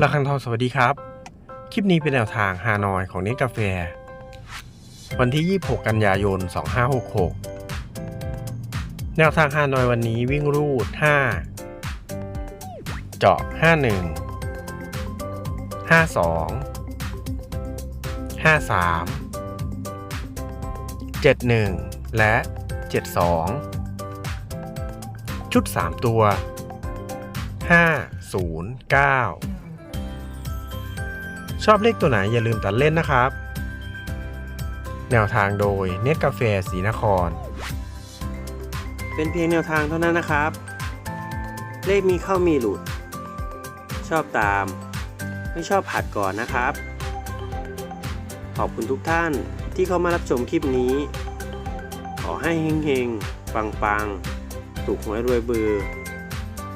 ระคังทองสวัสดีครับ คลิปนี้เป็นแนวทางฮานอยของเนสกาแฟ วันที่ 26 กันยายน 2566 แนวทางฮานอยวันนี้วิ่งรูด 5 เจาะ 51 52 53 71 และ 72 ชุด 3 ตัว 09 ชอบเลขตัวไหนอย่าลืมตัดเล่นนะครับ แนวทางโดยเน็ตกาแฟสีนคร เป็นเพียงแนวทางเท่านั้นนะครับ เลขมีเข้ามีหลุด ชอบตาม ไม่ชอบผัดก่อนนะครับ ขอบคุณทุกท่านที่เข้ามารับชมคลิปนี้ ขอให้เฮงๆ ปังๆ ถูกหวยรวยเบือ